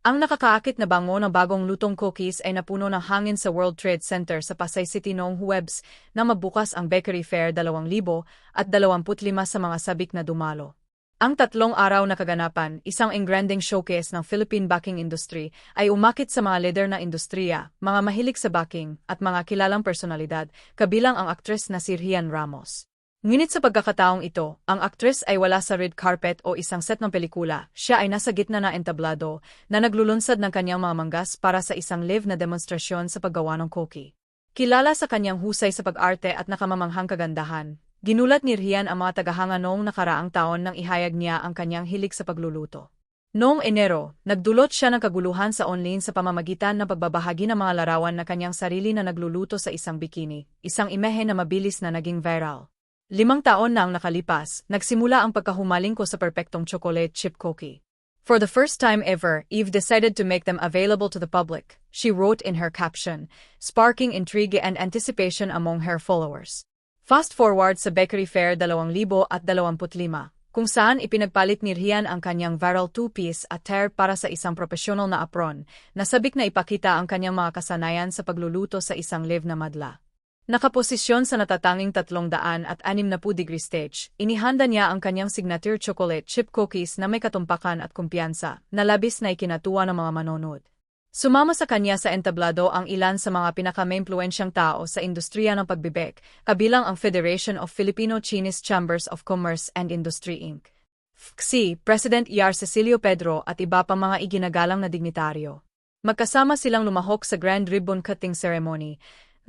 Ang nakakaakit na bango ng bagong lutong cookies ay napuno ng hangin sa World Trade Center sa Pasay City noong Huwebs na mabukas ang Bakery Fair 2000 at 25 sa mga sabik na dumalo. Ang tatlong araw na kaganapan, isang engranding showcase ng Philippine baking industry, ay umakit sa mga leader na industriya, mga mahilig sa baking, at mga kilalang personalidad, kabilang ang aktres na si Rian Ramos. Ngunit sa pagkakataong ito, ang aktres ay wala sa red carpet o isang set ng pelikula, siya ay nasa gitna na entablado na naglulunsad ng kanyang mga manggas para sa isang live na demonstrasyon sa paggawa ng cookie. Kilala sa kanyang husay sa pag-arte at nakamamanghang kagandahan, ginulat ni Rian ang mga tagahanga noong nakaraang taon nang ihayag niya ang kanyang hilig sa pagluluto. Noong Enero, nagdulot siya ng kaguluhan sa online sa pamamagitan ng pagbabahagi ng mga larawan na kanyang sarili na nagluluto sa isang bikini, isang imehe na mabilis na naging viral. Limang taon na ang nakalipas, nagsimula ang pagkahumaling ko sa perpektong chocolate chip cookie. For the first time ever, Eve decided to make them available to the public, she wrote in her caption, sparking intrigue and anticipation among her followers. Fast forward sa Bakery Fair 2025, kung saan ipinagpalit ni Rian ang kanyang viral two-piece attire para sa isang profesional na apron, nasabik na ipakita ang kanyang mga kasanayan sa pagluluto sa isang live na madla. Nakaposisyon sa natatanging 300 at 60 degree stage, inihanda niya ang kanyang signature chocolate chip cookies na may katumpakan at kumpiyansa, na labis na ikinatuwa ng mga manonood. Sumama sa kanya sa entablado ang ilan sa mga pinaka-maimpluensyang tao sa industriya ng pagbibek, kabilang ang Federation of Filipino-Chinese Chambers of Commerce and Industry Inc. FCI, President Yar Cecilio Pedro at iba pang mga iginagalang na dignitaryo. Magkasama silang lumahok sa Grand Ribbon Cutting Ceremony,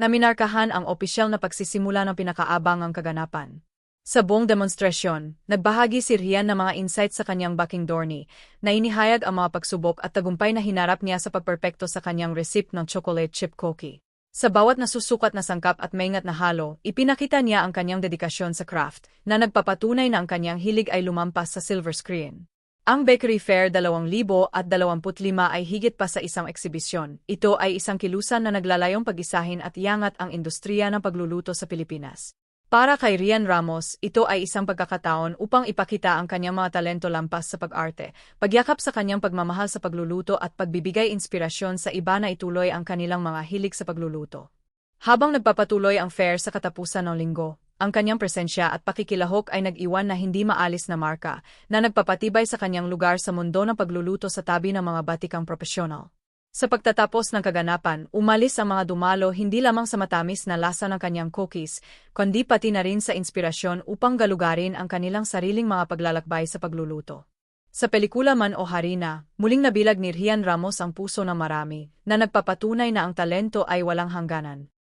na minarkahan ang opisyal na pagsisimula ng pinakaabangang kaganapan. Sa buong demonstrasyon, nagbahagi si Rian ng mga insights sa kanyang baking dorney, na inihayag ang mga pagsubok at tagumpay na hinarap niya sa pagperpekto sa kanyang recipe ng chocolate chip cookie. Sa bawat nasusukat na sangkap at maingat na halo, ipinakita niya ang kanyang dedikasyon sa craft, na nagpapatunay na ang kanyang hilig ay lumampas sa silver screen. Ang Bakery Fair 2025 ay higit pa sa isang eksibisyon. Ito ay isang kilusan na naglalayong pag-isahin at iangat ang industriya ng pagluluto sa Pilipinas. Para kay Rian Ramos, ito ay isang pagkakataon upang ipakita ang kanyang mga talento lampas sa pag-arte, pagyakap sa kanyang pagmamahal sa pagluluto at pagbibigay inspirasyon sa iba na ituloy ang kanilang mga hilig sa pagluluto. Habang nagpapatuloy ang fair sa katapusan ng linggo, ang kanyang presensya at pakikilahok ay nag-iwan na hindi maalis na marka na nagpapatibay sa kanyang lugar sa mundo ng pagluluto sa tabi ng mga batikang profesional. Sa pagtatapos ng kaganapan, umalis ang mga dumalo hindi lamang sa matamis na lasa ng kanyang cookies, kundi pati na rin sa inspirasyon upang galugarin ang kanilang sariling mga paglalakbay sa pagluluto. Sa pelikula man o harina, muling nabilag ni Rian Ramos ang puso ng marami, na nagpapatunay na ang talento ay walang hangganan.